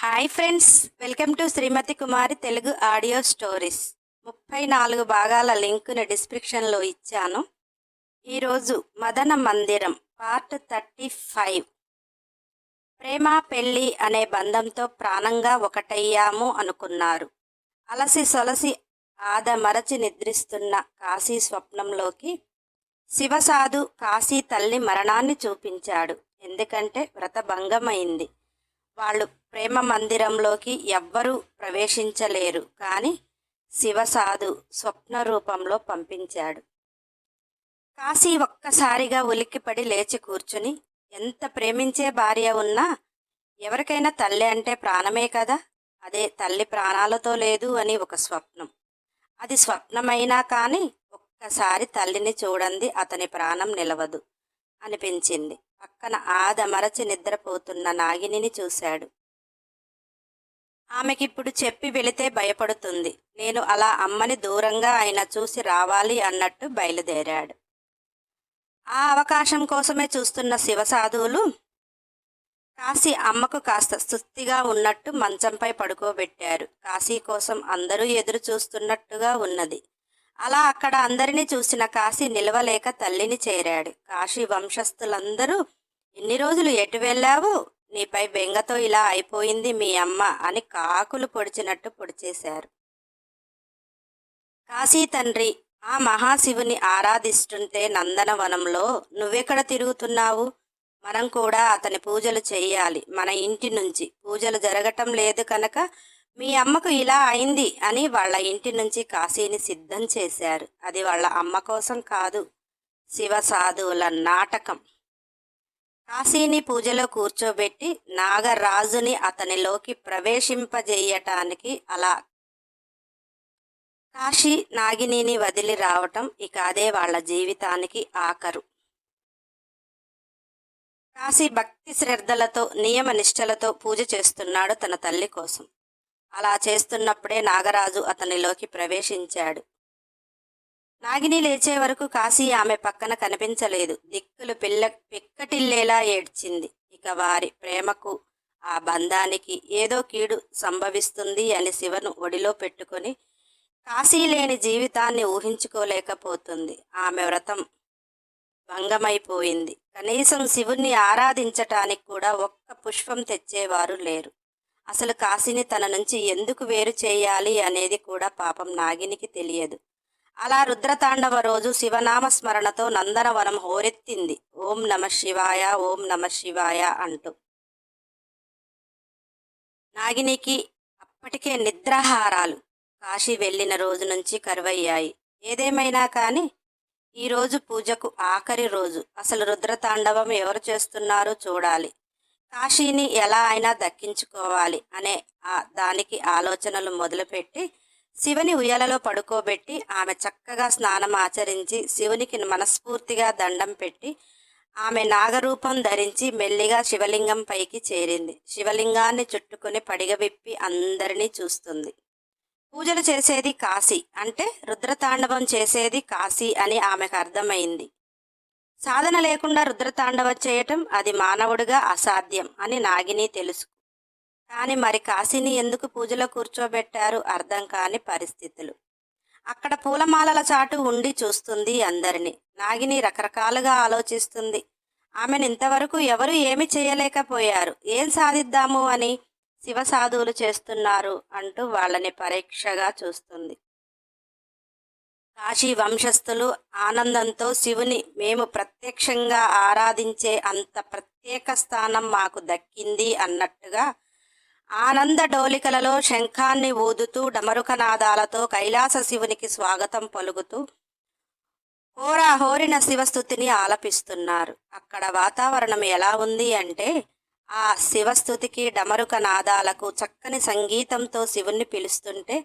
Hi friends welcome to Srimathi Kumari Telugu audio stories ముప్పై నాలుగు భాగాల లింకుని డిస్క్రిప్షన్లో ఇచ్చాను. ఈరోజు మదన మందిరం పార్ట్ థర్టీ ఫైవ్. ప్రేమ పెళ్ళి అనే బంధంతో ప్రాణంగా ఒకటయ్యాము అనుకున్నారు. అలసి సొలసి ఆద మరచి నిద్రిస్తున్న కాశీ స్వప్నంలోకి శివసాధు కాశీ తల్లి మరణాన్ని చూపించాడు. ఎందుకంటే వ్రతభంగమైంది వాళ్ళు ప్రేమ మందిరంలోకి ఎవ్వరూ ప్రవేశించలేరు. కానీ శివసాధు స్వప్న రూపంలో పంపించాడు. కాశీ ఒక్కసారిగా ఉలిక్కిపడి లేచి కూర్చుని ఎంత ప్రేమించే భార్య ఉన్నా ఎవరికైనా తల్లి అంటే ప్రాణమే కదా? అదే తల్లి ప్రాణాలతో లేదు అని ఒక స్వప్నం. అది స్వప్నమైనా కానీ ఒక్కసారి తల్లిని చూడంది అతని ప్రాణం నిలవదు అనిపించింది. పక్కన ఆదమరచి నిద్రపోతున్న నాగినిని చూశాడు. ఆమెకిప్పుడు చెప్పి వెళితే భయపడుతుంది. నేను అలా అమ్మని దూరంగా ఆయన చూసి రావాలి అన్నట్టు బయలుదేరాడు. ఆ అవకాశం కోసమే చూస్తున్న శివసాధువులు కాశీ అమ్మకు కాస్త సుస్థిగా ఉన్నట్టు మంచంపై పడుకోబెట్టారు. కాశీ కోసం అందరూ ఎదురు చూస్తున్నట్టుగా ఉన్నది. అలా అక్కడ అందరినీ చూసిన కాశీ నిలవలేక తల్లిని చేరాడు. కాశీ వంశస్థులందరూ ఎన్ని రోజులు ఎటు వెళ్ళావు? నీపై బెంగతో ఇలా అయిపోయింది మీ అమ్మ అని కాకులు పొడిచినట్టు పొడిచేశారు. కాశీ తండ్రి ఆ మహాశివుని ఆరాధిస్తుంటే నందనవనంలో నువ్వెక్కడ తిరుగుతున్నావు? మనం కూడా అతని పూజలు చేయాలి మన ఇంటి నుంచి పూజలు జరగటం లేదు కనుక మీ అమ్మకు ఇలా అయింది అని వాళ్ళ ఇంటి నుంచి కాశీని సిద్ధం చేశారు. అది వాళ్ళ అమ్మ కోసం కాదు శివ సాధువుల నాటకం. కాశీని పూజలో కూర్చోబెట్టి నాగరాజుని అతనిలోకి ప్రవేశింపజేయటానికి అలా కాశీ నాగినిని వదిలి రావటం ఇక అదే వాళ్ళ జీవితానికి ఆఖరు. కాశీ భక్తి శ్రద్ధలతో నియమ నిష్టలతో పూజ చేస్తున్నాడు తన తల్లి కోసం. అలా చేస్తున్నప్పుడే నాగరాజు అతనిలోకి ప్రవేశించాడు. నాగిని లేచే వరకు కాశీ ఆమె పక్కన కనిపించలేదు. దిక్కులు పిల్ల పిక్కటిల్లేలా ఏడ్చింది. ఇక వారి ప్రేమకు ఆ బంధానికి ఏదో కీడు సంభవిస్తుంది అని శివను ఒడిలో పెట్టుకొని కాశీ లేని జీవితాన్ని ఊహించుకోలేకపోతుంది. ఆమె వ్రతం భంగమైపోయింది. కనీసం శివుణ్ణి ఆరాధించటానికి కూడా ఒక్క పుష్పం తెచ్చేవారు లేరు. అసలు కాశీని తన నుంచి ఎందుకు వేరు చేయాలి అనేది కూడా పాపం నాగినికి తెలియదు. అలా రుద్రతాండవ రోజు శివనామ స్మరణతో నందనవనం హోరెత్తింది. ఓం నమ శివాయ ఓం నమ శివాయ అంటూ. నాగినికి అప్పటికే నిద్రాహారాలు కాశీ వెళ్ళిన రోజు నుంచి కరువయ్యాయి. ఏదేమైనా కానీ ఈరోజు పూజకు ఆఖరి రోజు. అసలు రుద్రతాండవం ఎవరు చేస్తున్నారో చూడాలి. కాశీని ఎలా అయినా దక్కించుకోవాలి అనే ఆ దానికి ఆలోచనలు మొదలుపెట్టి శివుని ఉయ్యాలలో పడుకోబెట్టి ఆమె చక్కగా స్నానం ఆచరించి శివునికి మనస్ఫూర్తిగా దండం పెట్టి ఆమె నాగరూపం ధరించి మెల్లిగా శివలింగం పైకి చేరింది. శివలింగాన్ని చుట్టుకుని పడిగ విప్పి అందరినీ చూస్తుంది. పూజలు చేసేది కాశీ అంటే రుద్రతాండవం చేసేది కాశీ అని ఆమెకు అర్థమైంది. సాధన లేకుండా రుద్రతాండవం చేయటం అది మానవుడిగా అసాధ్యం అని నాగిని తెలుసు కానీ మరి కాశీని ఎందుకు పూజలో కూర్చోబెట్టారు? అర్థం కాని పరిస్థితులు. అక్కడ పూలమాలల చాటు ఉండి చూస్తుంది అందరినీ. నాగిని రకరకాలుగా ఆలోచిస్తుంది. ఆమెను ఇంతవరకు ఎవరు ఏమి చేయలేకపోయారు? ఏం సాధిద్దాము అని శివ సాధువులు చేస్తున్నారు అంటూ వాళ్ళని పరీక్షగా చూస్తుంది. కాశీ వంశస్థులు ఆనందంతో శివుని మేము ప్రత్యక్షంగా ఆరాధించే అంత ప్రత్యేక స్థానం మాకు దక్కింది అన్నట్టుగా ఆనంద డోలికలలో శంఖాన్ని ఊదుతూ డమరుకనాదాలతో కైలాస శివునికి స్వాగతం పలుకుతూ హోరా హోరిన శివస్థుతిని ఆలపిస్తున్నారు. అక్కడ వాతావరణం ఎలా ఉంది అంటే ఆ శివస్థుతికి డమరుక నాదాలకు చక్కని సంగీతంతో శివుణ్ణి పిలుస్తుంటే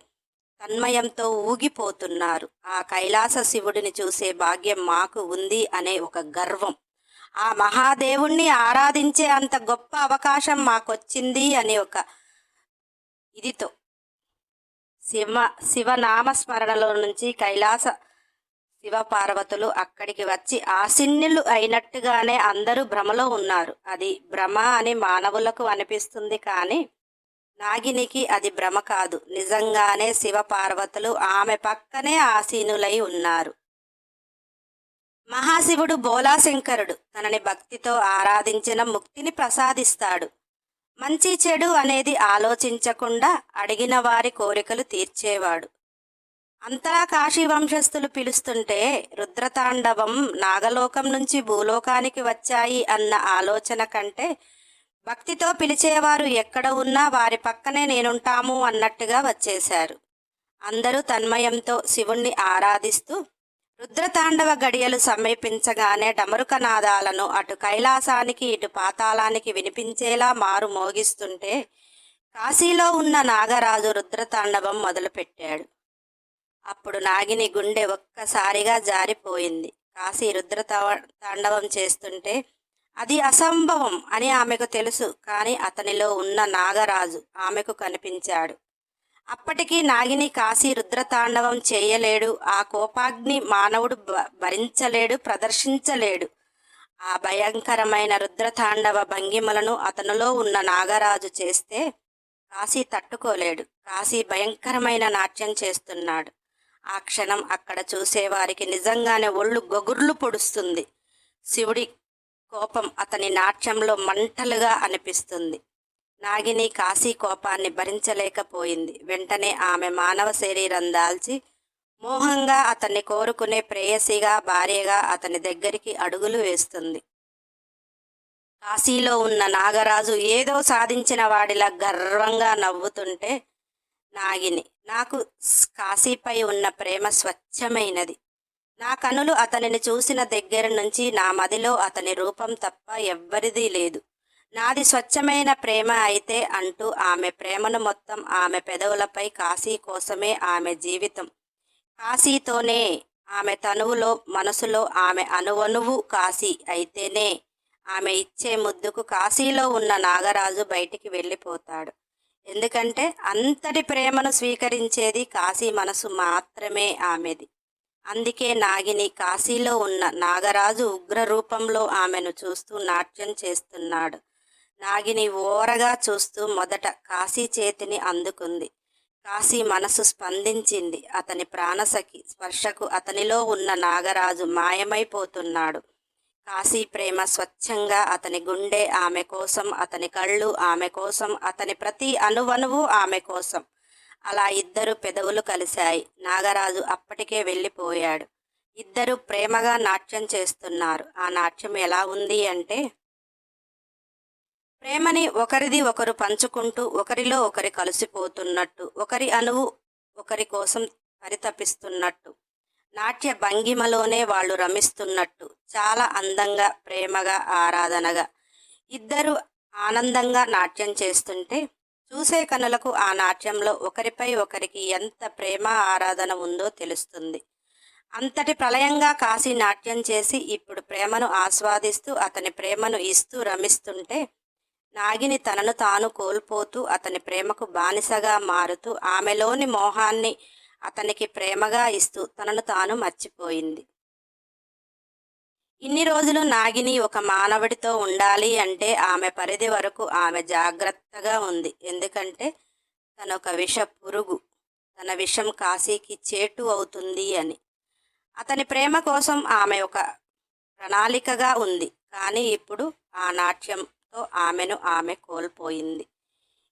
తన్మయంతో ఊగిపోతున్నారు. ఆ కైలాస శివుడిని చూసే భాగ్యం మాకు ఉంది అనే ఒక గర్వం. ఆ మహాదేవుణ్ణి ఆరాధించే అంత గొప్ప అవకాశం మాకొచ్చింది అని ఒక ఇదితో. శివ శివనామస్మరణలో నుంచి కైలాస శివపార్వతులు అక్కడికి వచ్చి ఆసిన్యులు అయినట్టుగానే అందరూ భ్రమలో ఉన్నారు. అది భ్రమ అని మానవులకు అనిపిస్తుంది కానీ నాగినికి అది భ్రమ కాదు. నిజంగానే శివపార్వతులు ఆమె పక్కనే ఆసీనులై ఉన్నారు. మహాశివుడు బోలాశంకరుడు తనని భక్తితో ఆరాధించిన ముక్తిని ప్రసాదిస్తాడు. మంచి చెడు అనేది ఆలోచించకుండా అడిగిన వారి కోరికలు తీర్చేవాడు. అంతలా కాశీ వంశస్థులు పిలుస్తుంటే రుద్రతాండవం నాగలోకం నుంచి భూలోకానికి వచ్చాయి అన్న ఆలోచన కంటే భక్తితో పిలిచేవారు ఎక్కడ ఉన్నా వారి పక్కనే నేనుంటాము అన్నట్టుగా వచ్చేశారు. అందరూ తన్మయంతో శివుణ్ణి ఆరాధిస్తూ రుద్రతాండవ గడియలు సమీపించగానే డమరుకనాదాలను అటు కైలాసానికి ఇటు పాతాళానికి వినిపించేలా మారు మోగిస్తుంటే కాశీలో ఉన్న నాగరాజు రుద్రతాండవం మొదలుపెట్టాడు. అప్పుడు నాగిని గుండె ఒక్కసారిగా జారిపోయింది. కాశీ రుద్రతావ తాండవం చేస్తుంటే అది అసంభవం అని ఆమెకు తెలుసు కానీ అతనిలో ఉన్న నాగరాజు ఆమెకు కనిపించాడు. అప్పటికీ నాగిని కాశీ రుద్రతాండవం చేయలేడు ఆ కోపాగ్ని మానవుడు భ- భరించలేడు ప్రదర్శించలేడు. ఆ భయంకరమైన రుద్రతాండవ భంగిమలను అతనిలో ఉన్న నాగరాజు చేస్తే కాశీ తట్టుకోలేడు. కాశీ భయంకరమైన నాట్యం చేస్తున్నాడు. ఆ క్షణం అక్కడ చూసేవారికి నిజంగానే ఒళ్ళు గొగుర్లు పొడుస్తుంది. శివుడి కోపం అతని నాట్యంలో మంటలుగా అనిపిస్తుంది. నాగిని కాశీ కోపాన్ని భరించలేకపోయింది. వెంటనే ఆమె మానవ శరీరం దాల్చి మోహంగా అతన్ని కోరుకునే ప్రేయసిగా భార్యగా అతని దగ్గరికి అడుగులు వేస్తుంది. కాశీలో ఉన్న నాగరాజు ఏదో సాధించిన వాడిలా గర్వంగా నవ్వుతుంటే నాగిని నాకు కాశీపై ఉన్న ప్రేమ స్వచ్ఛమైనది. నా కనులు అతనిని చూసిన దగ్గర నుంచి నా మదిలో అతని రూపం తప్ప ఎవ్వరిదీ లేదు. నాది స్వచ్ఛమైన ప్రేమ అయితే అంటూ ఆమె ప్రేమను మొత్తం ఆమె పెదవులపై కాశీ కోసమే ఆమె జీవితం. కాశీతోనే ఆమె తనువులో మనసులో ఆమె అణువణువు కాశీ అయితేనే ఆమె ఇచ్చే ముద్దుకు కాశీలో ఉన్న నాగరాజు బయటికి వెళ్ళిపోతాడు. ఎందుకంటే అంతటి ప్రేమను స్వీకరించేది కాశీ మనసు మాత్రమే ఆమెది. అందుకే నాగిని కాశీలో ఉన్న నాగరాజు ఉగ్ర రూపంలో ఆమెను చూస్తూ నాట్యం చేస్తున్నాడు. నాగిని ఓరగా చూస్తూ మొదట కాశీ చేతిని అందుకుంది. కాశీ మనసు స్పందించింది. అతని ప్రాణసఖి స్పర్శకు అతనిలో ఉన్న నాగరాజు మాయమైపోతున్నాడు. కాశీ ప్రేమ స్వచ్ఛంగా అతని గుండె ఆమె కోసం అతని కళ్ళు ఆమె కోసం అతని ప్రతి అణువణువు ఆమె కోసం. అలా ఇద్దరు పెదవులు కలిశాయి. నాగరాజు అప్పటికే వెళ్ళిపోయాడు. ఇద్దరు ప్రేమగా నాట్యం చేస్తున్నారు. ఆ నాట్యం ఎలా ఉంది అంటే ప్రేమని ఒకరిది ఒకరు పంచుకుంటూ ఒకరిలో ఒకరి కలిసిపోతున్నట్టు ఒకరి అణువు ఒకరి కోసం పరితపిస్తున్నట్టు నాట్య భంగిమలోనే వాళ్ళు రమిస్తున్నట్టు చాలా అందంగా ప్రేమగా ఆరాధనగా. ఇద్దరు ఆనందంగా నాట్యం చేస్తుంటే చూసే కనులకు ఆ నాట్యంలో ఒకరిపై ఒకరికి ఎంత ప్రేమ ఆరాధన ఉందో తెలుస్తుంది. అంతటి ప్రళయంగా కాశీ నాట్యం చేసి ఇప్పుడు ప్రేమను ఆస్వాదిస్తూ అతని ప్రేమను ఇస్తూ రమిస్తుంటే నాగిని తనను తాను కోల్పోతూ అతని ప్రేమకు బానిసగా మారుతూ ఆమెలోని మోహాన్ని అతనికి ప్రేమగా ఇస్తూ తనను తాను మర్చిపోయింది. ఇన్ని రోజులు నాగిని ఒక మానవుడితో ఉండాలి అంటే ఆమె పరిధి వరకు ఆమె జాగ్రత్తగా ఉంది. ఎందుకంటే తన ఒక విష పురుగు. తన విషం కాశీకి చేటు అవుతుంది అని. అతని ప్రేమ కోసం ఆమె ఒక ప్రణాళికగా ఉంది. కానీ ఇప్పుడు ఆ నాట్యం నాట్యంతో ఆమెను ఆమె కోల్పోయింది.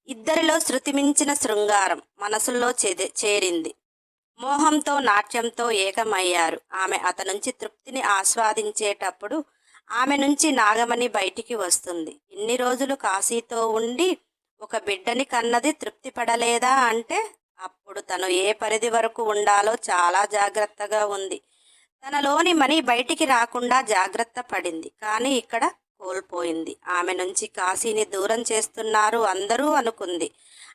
ఇద్దరిలో శృతి మించిన శృంగారం మనసుల్లో చెది చేరింది. మోహంతో నాట్యంతో ఏకమయ్యారు. ఆమె అతనుంచి నుంచి తృప్తిని ఆస్వాదించేటప్పుడు ఆమె నుంచి నాగమణి బయటికి వస్తుంది. ఇన్ని రోజులు కాశీతో ఉండి ఒక బిడ్డని కన్నది తృప్తి పడలేదా అంటే అప్పుడు తను ఏ పరిధి వరకు ఉండాలో చాలా జాగ్రత్తగా ఉంది. తనలోని మని బయటికి రాకుండా జాగ్రత్త పడింది. కానీ ఇక్కడ కోల్పోయింది. ఆమె నుంచి కాశీని దూరం చేస్తున్నారు అందరూ అనుకుంది.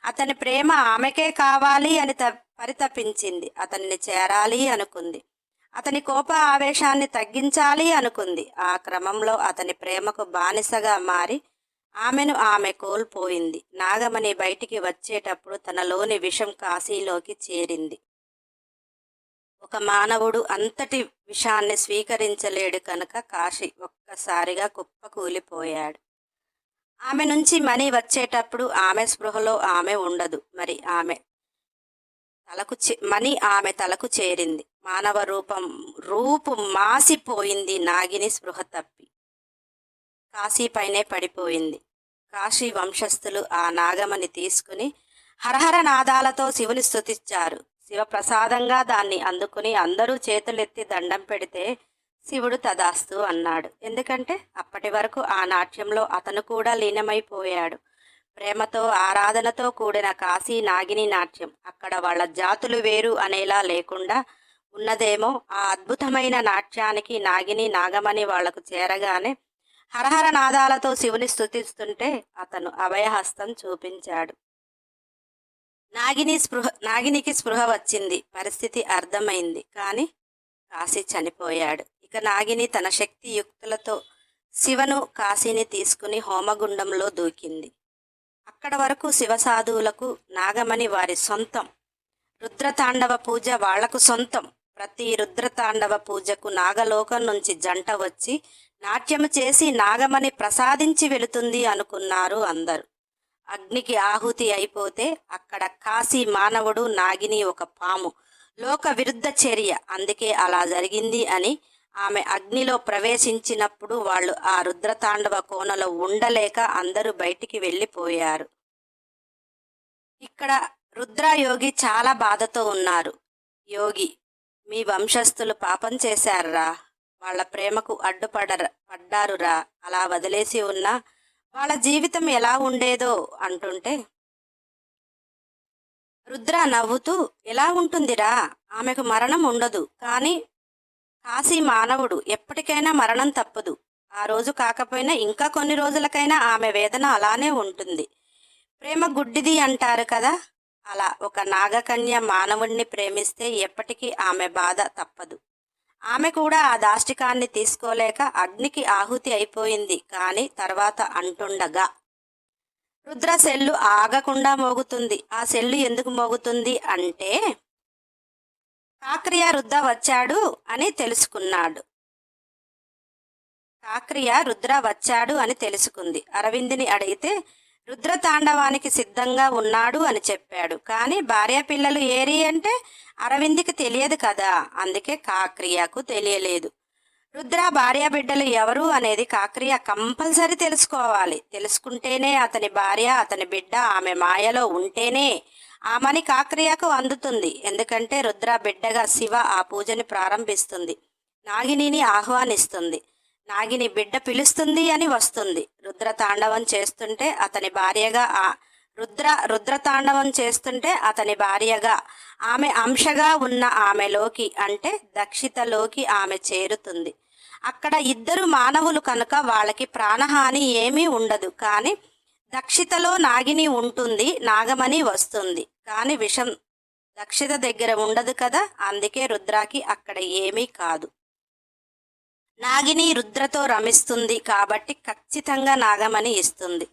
అతని ప్రేమ ఆమెకే కావాలి అని త పరితపించింది. అతన్ని చేరాలి అనుకుంది. అతని కోప ఆవేశాన్ని తగ్గించాలి అనుకుంది. ఆ క్రమంలో అతని ప్రేమకు బానిసగా మారి ఆమెను ఆమె కోల్పోయింది. నాగమణి బయటికి వచ్చేటప్పుడు తనలోని విషం కాశీలోకి చేరింది. ఒక మానవుడు అంతటి విషాన్ని స్వీకరించలేడు కనుక కాశీ ఒక్కసారిగా కుప్పకూలిపోయాడు. ఆమె నుంచి మనీ వచ్చేటప్పుడు ఆమె స్పృహలో ఆమె ఉండదు. మరి ఆమె తలకు చే- మణి ఆమె తలకు చేరింది. మానవ రూపం రూపు మాసిపోయింది నాగిని స్పృహ తప్పి. కాశీపైనే పడిపోయింది. కాశీ వంశస్థులు ఆ నాగమని తీసుకుని హరహర నాదాలతో శివుని స్థుతిచ్చారు శివప్రసాదంగా దాన్ని అందుకుని అందరూ చేతులెత్తి దండం పెడితే శివుడు తదాస్తు అన్నాడు. ఎందుకంటే అప్పటి వరకు ఆ నాట్యంలో అతను కూడా లీనమైపోయాడు. ప్రేమతో ఆరాధనతో కూడిన కాశీ నాగిని నాట్యం. అక్కడ వాళ్ళ జాతులు వేరు అనేలా లేకుండా ఉన్నదేమో ఆ అద్భుతమైన నాట్యానికి నాగిని నాగమణి వాళ్ళకు చేరగానే హరహర నాదాలతో శివుని స్తుతిస్తుంటే అతను అభయహస్తం చూపించాడు. నాగిని స్పృహ నాగినికి స్పృహ వచ్చింది. పరిస్థితి అర్థమైంది. కానీ కాశీ చనిపోయాడు. ఇక నాగిని తన శక్తి యుక్తులతో శివను కాశీని తీసుకుని హోమగుండంలో దూకింది. అక్కడ వరకు శివసాధువులకు నాగమణి వారి సొంతం. రుద్రతాండవ పూజ వాళ్ళకు సొంతం. ప్రతి రుద్రతాండవ పూజకు నాగలోకం నుంచి జంట వచ్చి నాట్యము చేసి నాగమణి ప్రసాదించి వెళుతుంది అనుకున్నారు అందరు. అగ్నికి ఆహుతి అయిపోతే అక్కడ కాశీ మానవుడు నాగిని ఒక పాము. లోక విరుద్ధ చర్య. అందుకే అలా జరిగింది అని ఆమె అగ్నిలో ప్రవేశించినప్పుడు వాళ్ళు ఆ రుద్రతాండవ కోనలో ఉండలేక అందరూ బయటికి వెళ్ళిపోయారు. ఇక్కడ రుద్రయోగి చాలా బాధతో ఉన్నారు. యోగి మీ వంశస్థులు పాపం చేశారురా. వాళ్ళ ప్రేమకు అడ్డుపడర పడ్డారురా. అలా వదిలేసి ఉన్నా వాళ్ళ జీవితం ఎలా ఉండేదో అంటుంటే రుద్ర నవ్వుతూ ఎలా ఉంటుందిరా? ఆమెకు మరణం ఉండదు. కానీ కాశీ మానవుడు ఎప్పటికైనా మరణం తప్పదు. ఆ రోజు కాకపోయినా ఇంకా కొన్ని రోజులకైనా ఆమె వేదన అలానే ఉంటుంది. ప్రేమ గుడ్డిది అంటారు కదా? అలా ఒక నాగకన్య మానవుణ్ణి ప్రేమిస్తే ఎప్పటికీ ఆమె బాధ తప్పదు. ఆమె కూడా ఆ దాష్టికాన్ని తీసుకోలేక అగ్నికి ఆహుతి అయిపోయింది. కానీ తర్వాత అంటుండగా రుద్ర సెల్లు ఆగకుండా మోగుతుంది. ఆ సెల్లు ఎందుకు మోగుతుంది అంటే కాక్రియ రుద్ర వచ్చాడు అని తెలుసుకున్నాడు. కాక్రియ రుద్ర వచ్చాడు అని తెలుసుకుంది. అరవింద్ని అడిగితే రుద్ర తాండవానికి సిద్ధంగా ఉన్నాడు అని చెప్పాడు. కానీ భార్య పిల్లలు ఏరి అంటే అరవింద్కి తెలియదు కదా అందుకే కాక్రియకు తెలియలేదు. రుద్ర భార్య బిడ్డలు ఎవరు అనేది కాక్రియ కంపల్సరీ తెలుసుకోవాలి. తెలుసుకుంటేనే అతని భార్య అతని బిడ్డ ఆమె మాయలో ఉంటేనే ఆమెని కాక్రియకు అందుతుంది. ఎందుకంటే రుద్ర బిడ్డగా శివ ఆ పూజని ప్రారంభిస్తుంది. నాగిని ఆహ్వానిస్తుంది. నాగిని బిడ్డ పిలుస్తుంది అని వస్తుంది. రుద్ర తాండవం చేస్తుంటే అతని భార్యగా ఆ రుద్ర రుద్ర తాండవం చేస్తుంటే అతని భార్యగా ఆమె అంశగా ఉన్న ఆమెలోకి అంటే దక్షితలోకి ఆమె చేరుతుంది. అక్కడ ఇద్దరు మానవులు కనుక వాళ్ళకి ప్రాణహాని ఏమీ ఉండదు. కానీ దక్షితలో నాగిని ఉంటుంది నాగమణి వస్తుంది. కానీ విషం దక్షిత దగ్గర ఉండదు కదా అందుకే రుద్రాకి అక్కడ ఏమీ కాదు. నాగిని రుద్రతో రమిస్తుంది కాబట్టి ఖచ్చితంగా నాగమణి ఇస్తుంది.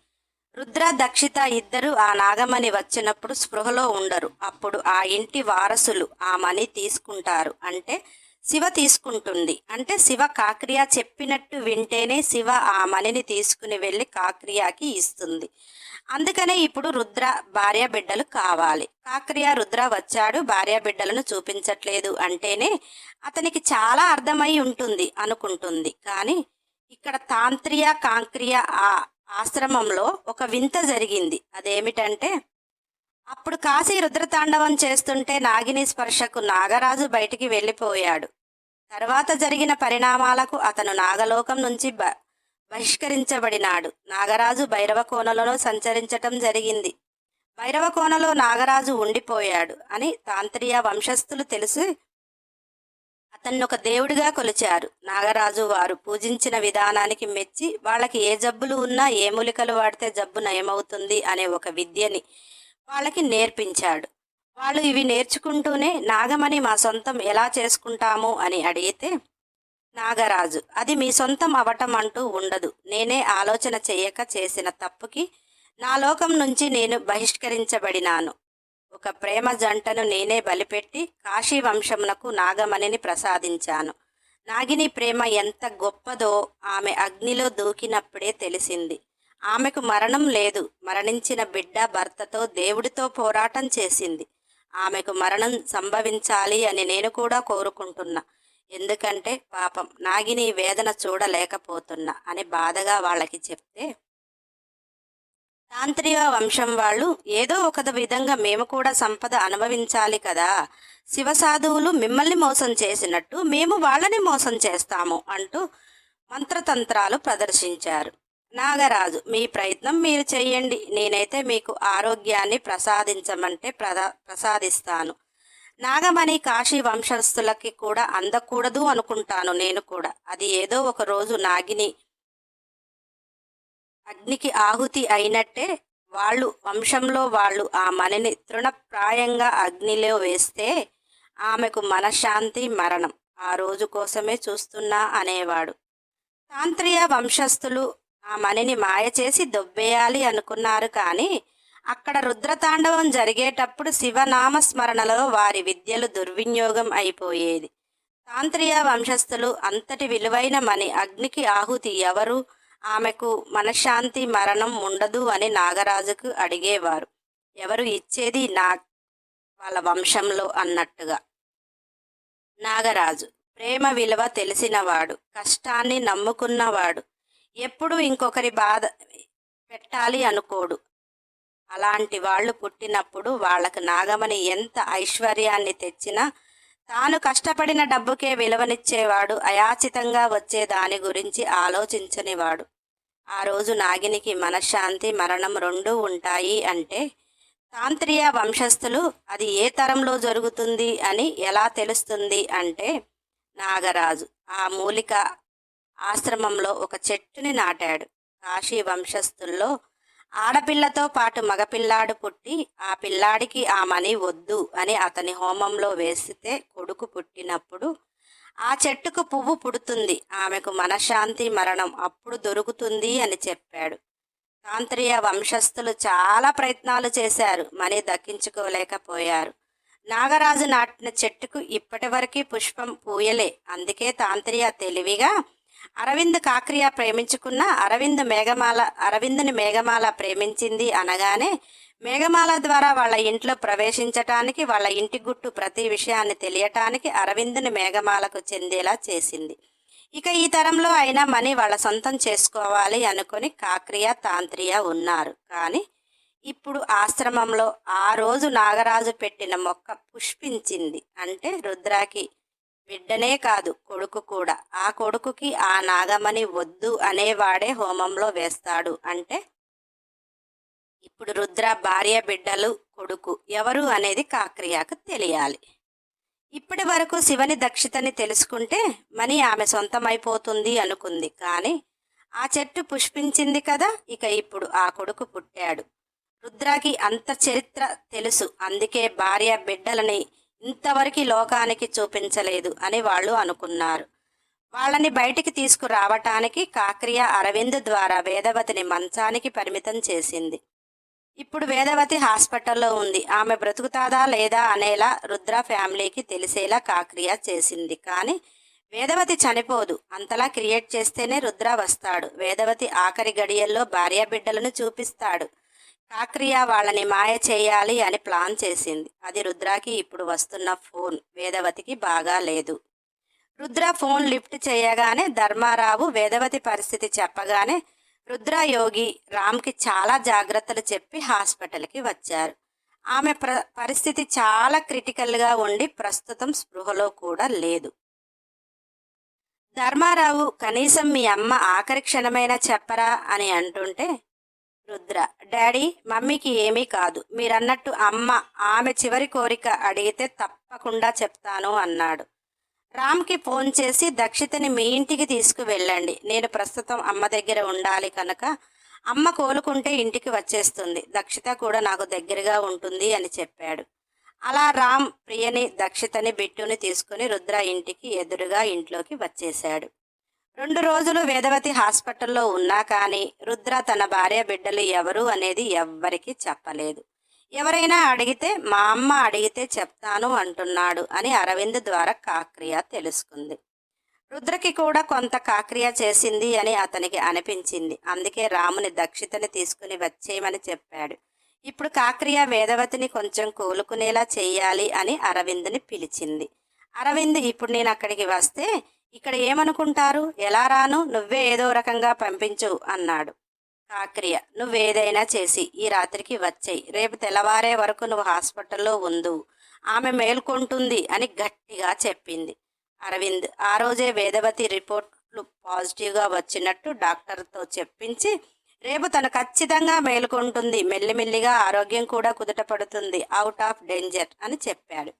రుద్ర దక్షిత ఇద్దరు ఆ నాగమణి వచ్చినప్పుడు స్పృహలో ఉండరు. అప్పుడు ఆ ఇంటి వారసులు ఆ మణి తీసుకుంటారు. అంటే శివ తీసుకుంటుంది. అంటే శివ కాక్రియ చెప్పినట్టు వింటేనే శివ ఆ మణిని తీసుకుని వెళ్ళి కాక్రియాకి ఇస్తుంది. అందుకనే ఇప్పుడు రుద్ర భార్య బిడ్డలు కావాలి. కాక్రియ రుద్ర వచ్చాడు భార్య బిడ్డలను చూపించట్లేదు అంటేనే అతనికి చాలా అర్థమై ఉంటుంది అనుకుంటుంది. కానీ ఇక్కడ తాంత్రియ కాంక్రియ ఆ ఆశ్రమంలో ఒక వింత జరిగింది. అదేమిటంటే అప్పుడు కాశీ రుద్రతాండవం చేస్తుంటే నాగిని స్పర్శకు నాగరాజు బయటికి వెళ్ళిపోయాడు. తర్వాత జరిగిన పరిణామాలకు అతను నాగలోకం నుంచి బ బహిష్కరించబడినాడు. నాగరాజు భైరవ కోనలలో సంచరించటం జరిగింది. భైరవ కోనలో నాగరాజు ఉండిపోయాడు అని తాంత్రియ వంశస్థులు తెలిసి అతన్ని ఒక దేవుడిగా కొలిచారు. నాగరాజు వారు పూజించిన విధానానికి మెచ్చి వాళ్ళకి ఏ జబ్బులు ఉన్నా ఏ మూలికలు వాడితే జబ్బు నయమవుతుంది అనే ఒక విద్యని వాళ్ళకి నేర్పించాడు. వాళ్ళు ఇవి నేర్చుకుంటూనే నాగమణి మా సొంతం ఎలా చేసుకుంటాము? అని అడిగితే నాగరాజు అది మీ సొంతం అవటం అంటూ ఉండదు. నేనే ఆలోచన చేయక చేసిన తప్పుకి నా లోకం నుంచి నేను బహిష్కరించబడినాను. ఒక ప్రేమ జంటను నేనే బలిపెట్టి కాశీ వంశమునకు నాగమణిని ప్రసాదించాను. నాగిని ప్రేమ ఎంత గొప్పదో ఆమె అగ్నిలో దూకినప్పుడే తెలిసింది. ఆమెకు మరణం లేదు. మరణించిన బిడ్డ భర్తతో దేవుడితో పోరాటం చేసింది. ఆమెకు మరణం సంభవించాలి అని నేను కూడా కోరుకుంటున్నా. ఎందుకంటే పాపం నాగిని వేదన చూడలేకపోతున్నా అని బాధగా వాళ్ళకి చెప్తే తాంత్రిక వంశం వాళ్ళు ఏదో ఒక విధంగా మేము కూడా సంపద అనుభవించాలి కదా. శివసాధువులు మిమ్మల్ని మోసం చేసినట్టు మేము వాళ్ళని మోసం చేస్తాము అంటూ మంత్రతంత్రాలు ప్రదర్శించారు. నాగరాజు మీ ప్రయత్నం మీరు చేయండి. నేనైతే మీకు ఆరోగ్యాన్ని ప్రసాదించమంటే ప్రదా ప్రసాదిస్తాను. నాగమణి కాశీ వంశస్థులకి కూడా అందకూడదు అనుకుంటాను నేను కూడా. అది ఏదో ఒక రోజు నాగిని అగ్నికి ఆహుతి అయినట్టే వాళ్ళు వంశంలో వాళ్ళు ఆ మణిని తృణప్రాయంగా అగ్నిలో వేస్తే ఆమెకు మనశ్శాంతి మరణం ఆ రోజు కోసమే చూస్తున్నా అనేవాడు. తాంత్రియ వంశస్థులు ఆ మణిని మాయ చేసి దొబ్బేయాలి అనుకున్నారు కానీ అక్కడ రుద్రతాండవం జరిగేటప్పుడు శివనామ స్మరణలో వారి విద్యలు దుర్వినియోగం అయిపోయేది. తాంత్రియ వంశస్థులు అంతటి విలువైన మణి అగ్నికి ఆహుతి ఎవరు? ఆమెకు మనశ్శాంతి మరణం ఉండదు అని నాగరాజుకు అడిగేవారు. ఎవరు ఇచ్చేది నా వాళ్ళ వంశంలో అన్నట్టుగా. నాగరాజు ప్రేమ విలువ తెలిసినవాడు కష్టాన్ని నమ్ముకున్నవాడు ఎప్పుడు ఇంకొకరి బాధ పెట్టాలి అనుకోడు. అలాంటి వాళ్ళు పుట్టినప్పుడు వాళ్ళకు నాగమణి ఎంత ఐశ్వర్యాన్ని తెచ్చినా తాను కష్టపడిన డబ్బుకే విలువనిచ్చేవాడు అయాచితంగా వచ్చే దాని గురించి ఆలోచించనివాడు. ఆ రోజు నాగినికి మనశ్శాంతి మరణం రెండూ ఉంటాయి అంటే తాంత్రియ వంశస్థులు అది ఏ తరంలో జరుగుతుంది అని ఎలా తెలుస్తుంది అంటే నాగరాజు ఆ మూలిక ఆశ్రమంలో ఒక చెట్టుని నాటాడు. కాశీ వంశస్థుల్లో ఆడపిల్లతో పాటు మగపిల్లాడు పుట్టి ఆ పిల్లాడికి ఆ మని వద్దు అని అతని హోమంలో వేసితే కొడుకు పుట్టినప్పుడు ఆ చెట్టుకు పువ్వు పుడుతుంది. ఆమెకు మనశ్శాంతి మరణం అప్పుడు దొరుకుతుంది అని చెప్పాడు. తాంత్రియ వంశస్థులు చాలా ప్రయత్నాలు చేశారు మని దక్కించుకోలేకపోయారు. నాగరాజు నాటిన చెట్టుకు ఇప్పటి పుష్పం పూయలే. అందుకే తాంత్రియ తెలివిగా అరవింద్ కాక్రియా ప్రేమించుకున్న అరవింద్ మేఘమాల అరవింద్ని మేఘమాల ప్రేమించింది అనగానే మేఘమాల ద్వారా వాళ్ళ ఇంట్లో ప్రవేశించటానికి వాళ్ళ ఇంటి గుట్టు ప్రతి విషయాన్ని తెలియటానికి అరవింద్ని మేఘమాలకు చెందేలా చేసింది. ఇక ఈ తరంలో అయినా మనీ వాళ్ళ సొంతం చేసుకోవాలి అనుకుని కాక్రియ తాంత్రియ ఉన్నారు. కానీ ఇప్పుడు ఆశ్రమంలో ఆ రోజు నాగరాజు పెట్టిన మొక్క పుష్పించింది. అంటే రుద్రాకి బిడ్డనే కాదు కొడుకు కూడా. ఆ కొడుకుకి ఆ నాగమణి వద్దు అనేవాడే హోమంలో వేస్తాడు. అంటే ఇప్పుడు రుద్ర భార్య బిడ్డలు కొడుకు ఎవరు అనేది కాక్రియాకు తెలియాలి. ఇప్పటి వరకు శివని దక్షితని తెలుసుకుంటే మని ఆమె సొంతమైపోతుంది అనుకుంది. కానీ ఆ చెట్టు పుష్పించింది కదా ఇక ఇప్పుడు ఆ కొడుకు పుట్టాడు. రుద్రాకి అంత చరిత్ర తెలుసు. అందుకే భార్య బిడ్డలని ఇంతవరకు లోకానికి చూపించలేదు అని వాళ్ళు అనుకున్నారు. వాళ్ళని బయటికి తీసుకురావటానికి కాక్రియ అరవింద్ ద్వారా వేదవతిని మంచానికి పరిమితం చేసింది. ఇప్పుడు వేదవతి హాస్పిటల్లో ఉంది. ఆమె బ్రతుకుతాదా లేదా అనేలా రుద్ర ఫ్యామిలీకి తెలిసేలా కాక్రియ చేసింది. కానీ వేదవతి చనిపోదు. అంతలా క్రియేట్ చేస్తేనే రుద్ర వస్తాడు. వేదవతి ఆఖరి గడియల్లో భార్య బిడ్డలను చూపిస్తాడు. కాక్రియ వాళ్ళని మాయ చేయాలి అని ప్లాన్ చేసింది. అది రుద్రాకి ఇప్పుడు వస్తున్న ఫోన్. వేదవతికి బాగా లేదు. రుద్ర ఫోన్ లిఫ్ట్ చేయగానే ధర్మారావు వేదవతి పరిస్థితి చెప్పగానే రుద్రయోగి రామ్కి చాలా జాగ్రత్తలు చెప్పి హాస్పిటల్కి వచ్చారు. ఆమె ప్ర పరిస్థితి చాలా క్రిటికల్గా ఉండి ప్రస్తుతం స్పృహలో కూడా లేదు. ధర్మారావు కనీసం మీ అమ్మ ఆఖరి క్షణమైనా చెప్పరా అని అంటుంటే రుద్ర డాడీ మమ్మీకి ఏమీ కాదు. మీరన్నట్టు అమ్మ ఆమె చివరి కోరిక అడిగితే తప్పకుండా చెప్తాను అన్నాడు. రామ్కి ఫోన్ చేసి దక్షితని మీ ఇంటికి తీసుకువెళ్ళండి. నేను ప్రస్తుతం అమ్మ దగ్గర ఉండాలి కనుక అమ్మ కోలుకుంటే ఇంటికి వచ్చేస్తుంది. దక్షిత కూడా నాకు దగ్గరగా ఉంటుంది అని చెప్పాడు. అలా రామ్ ప్రియని దక్షితని బిట్టుని తీసుకుని రుద్ర ఇంటికి ఎదురుగా ఇంట్లోకి వచ్చేశాడు. రెండు రోజులు వేదవతి హాస్పిటల్లో ఉన్నా కానీ రుద్ర తన భార్య బిడ్డలు ఎవరు అనేది ఎవ్వరికీ చెప్పలేదు. ఎవరైనా అడిగితే మా అమ్మ అడిగితే చెప్తాను అంటున్నాడు అని అరవింద్ ద్వారా కాక్రియ తెలుసుకుంది. రుద్రకి కూడా కొంత కాక్రియ చేసింది అని అతనికి అనిపించింది. అందుకే రాముని దక్షితని తీసుకుని వచ్చేయమని చెప్పాడు. ఇప్పుడు కాక్రియ వేదవతిని కొంచెం కోలుకునేలా చేయాలి అని అరవింద్ని పిలిచింది. అరవింద్ ఇప్పుడు నేను అక్కడికి వస్తే ఇక్కడ ఏమనుకుంటారు? ఎలా రాను? నువ్వే ఏదో రకంగా పంపించు అన్నాడు. కాక్రియ. నువ్వేదైనా చేసి ఈ రాత్రికి వచ్చేయి. రేపు తెల్లవారే వరకు నువ్వు హాస్పిటల్లో ఉందు ఆమె మేల్కొంటుంది అని గట్టిగా చెప్పింది. అరవింద్ ఆ రోజే వేదవతి రిపోర్ట్లు పాజిటివ్గా వచ్చినట్టు డాక్టర్తో చెప్పించి రేపు తను ఖచ్చితంగా మేలుకుంటుంది. మెల్లిమెల్లిగా ఆరోగ్యం కూడా కుదుటపడుతుంది అవుట్ ఆఫ్ డేంజర్ అని చెప్పాడు.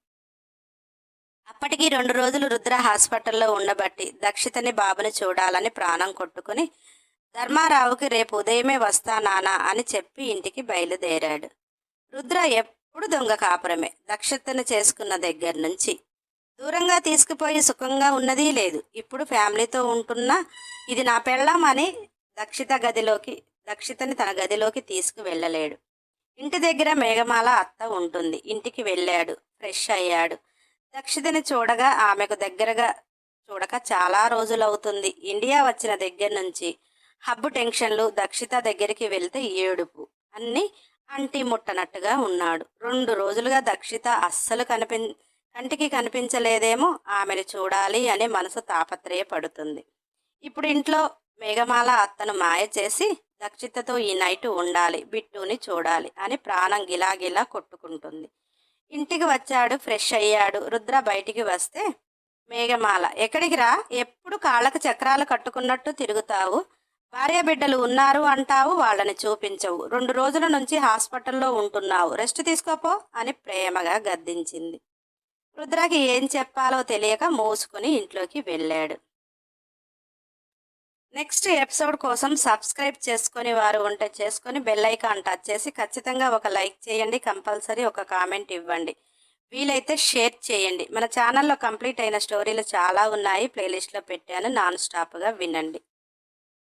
అప్పటికి రెండు రోజులు రుద్ర హాస్పిటల్లో ఉండబట్టి దక్షితని బాబుని చూడాలని ప్రాణం కొట్టుకుని ధర్మారావుకి రేపు ఉదయమే వస్తా నానా అని చెప్పి ఇంటికి బయలుదేరాడు. రుద్ర ఎప్పుడు దొంగ కాపురమే. దక్షితను చేసుకున్న దగ్గర నుంచి. దూరంగా తీసుకుపోయి సుఖంగా ఉన్నది లేదు. ఇప్పుడు ఫ్యామిలీతో ఉంటున్నా ఇది నా పెళ్ళమని అని దక్షిత గదిలోకి దక్షితని తన గదిలోకి తీసుకువెళ్ళలేడు. ఇంటి దగ్గర మేఘమాల అత్త ఉంటుంది. ఇంటికి వెళ్ళాడు. ఫ్రెష్ అయ్యాడు. దక్షితని చూడగా ఆమెకు దగ్గరగా చూడక చాలా రోజులవుతుంది. ఇండియా వచ్చిన దగ్గర నుంచి హబ్బు టెన్షన్లు దక్షిత దగ్గరికి వెళ్తే ఏడుపు. అన్నీ అంటి ముట్టనట్టుగా ఉన్నాడు. రెండు రోజులుగా దక్షిత అస్సలు కనిపి కంటికి కనిపించలేదేమో? ఆమెను చూడాలి అని మనసు తాపత్రయపడుతుంది. ఇప్పుడు ఇంట్లో మేఘమాల అత్తను మాయ చేసి దక్షితతో ఈ నైట్ ఉండాలి బిట్టుని చూడాలి అని ప్రాణం గిలాగిలా కొట్టుకుంటుంది. ఇంటికి వచ్చాడు ఫ్రెష్ అయ్యాడు. రుద్ర బయటికి వస్తే మేఘమాల ఎక్కడికి రా? ఎప్పుడు కాళ్ళకు చక్రాలు కట్టుకున్నట్టు తిరుగుతావు? భార్య బిడ్డలు ఉన్నారు అంటావు వాళ్ళని చూపించవు. రెండు రోజుల నుంచి హాస్పిటల్లో ఉంటున్నావు. రెస్ట్ తీసుకోపో అని ప్రేమగా గద్దించింది. రుద్రకి ఏం చెప్పాలో తెలియక మూసుకుని ఇంట్లోకి వెళ్ళాడు. నెక్స్ట్ ఎపిసోడ్ కోసం సబ్స్క్రైబ్ చేసుకొని వారు ఉంటే చేసుకొని బెల్ ఐకాన్ టచ్ చేసి ఖచ్చితంగా ఒక లైక్ చేయండి. కంపల్సరీ ఒక కామెంట్ ఇవ్వండి. వీలైతే షేర్ చేయండి. మన ఛానల్లో కంప్లీట్ అయిన స్టోరీలు చాలా ఉన్నాయి. ప్లేలిస్ట్లో పెట్టాను. నాన్ స్టాప్గా వినండి.